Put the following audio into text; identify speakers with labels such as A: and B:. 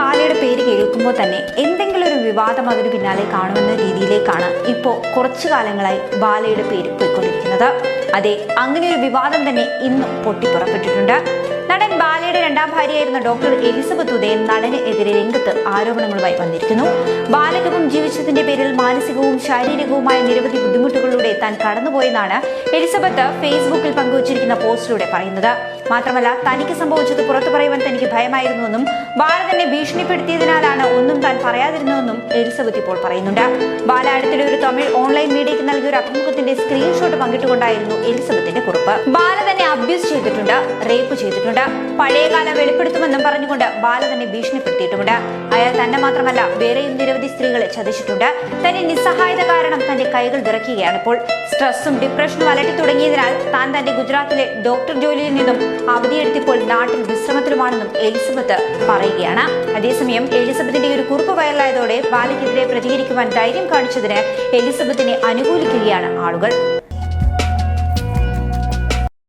A: ബാലയുടെ പേര് കേൾക്കുമ്പോൾ തന്നെ എന്തെങ്കിലും ഒരു വിവാദം അതിന് പിന്നാലെ കാണുമെന്ന രീതിയിലേക്കാണ് ഇപ്പോൾ കുറച്ചു കാലങ്ങളായി ബാലയുടെ പേര് പോയിക്കൊണ്ടിരിക്കുന്നത്. അതെ അങ്ങനെ ഒരു വിവാദം തന്നെ ഇന്നും പൊട്ടിപ്പുറപ്പെട്ടിട്ടുണ്ട്. ബാലയുടെ രണ്ടാം ഭാര്യയായിരുന്ന ഡോക്ടർ എലിസബത്ത് ഉദയൻ നടന് എതിരെ രംഗത്ത് ആരോപണങ്ങളുമായി വന്നിരിക്കുന്നു. ബാലകവും ജീവിച്ചതിന്റെ പേരിൽ മാനസികവും ശാരീരികവുമായ നിരവധി ബുദ്ധിമുട്ടുകളിലൂടെ താൻ കടന്നുപോയെന്നാണ് എലിസബത്ത് ഫേസ്ബുക്കിൽ പങ്കുവച്ചിരിക്കുന്ന പോസ്റ്റിലൂടെ പറയുന്നത്. മാത്രമല്ല തനിക്ക് സംഭവിച്ചത് പുറത്തു പറയുവാൻ തനിക്ക് ഭയമായിരുന്നുവെന്നും ബാല തന്നെ ഭീഷണിപ്പെടുത്തിയതിനാലാണ് ഒന്നും താൻ പറയാതിരുന്നതെന്നും എലിസബത്ത് ഇപ്പോൾ പറയുന്നുണ്ട്. ബാല അടുത്തിടെ ഒരു തമിഴ് ഓൺലൈൻ മീഡിയയ്ക്ക് നൽകിയ ഒരു അഭിമുഖത്തിന്റെ സ്ക്രീൻഷോട്ട് പങ്കിട്ടുകൊണ്ടായിരുന്നു എലിസബത്തിന്റെ കുറിപ്പ്. ബാല അബ്യൂസ് ചെയ്തിട്ടുണ്ട് റേപ്പ് ചെയ്തിട്ടുണ്ട്. പഴയകാല വെളിപ്പെടുത്തുമെന്നും പറഞ്ഞുകൊണ്ട് ബാല തന്നെ ഭീഷണിപ്പെടുത്തിയിട്ടുമുണ്ട്. അയാൾ തന്നെ മാത്രമല്ല വേറെയും നിരവധി സ്ത്രീകളെ ചതിച്ചിട്ടുണ്ട്. തന്റെ നിസ്സഹായത കാരണം തന്റെ കൈകൾ വിറക്കുകയാണ് ഇപ്പോൾ. സ്ട്രെസ്സും ഡിപ്രഷനും അലട്ടി തുടങ്ങിയതിനാൽ താൻ തന്റെ ഗുജറാത്തിലെ ഡോക്ടർ ജോലിയിൽ നിന്നും അവധിയെടുത്തിപ്പോൾ നാട്ടിൽ വിശ്രമത്തിലുമാണെന്നും എലിസബത്ത് പറയുകയാണ്. അതേസമയം എലിസബത്തിന്റെ ഒരു കുറിപ്പ് വയലായതോടെ ബാലയ്ക്കെതിരെ പ്രതികരിക്കുവാൻ ധൈര്യം കാണിച്ചതിന് എലിസബത്തിനെ അനുകൂലിക്കുകയാണ് ആളുകൾ.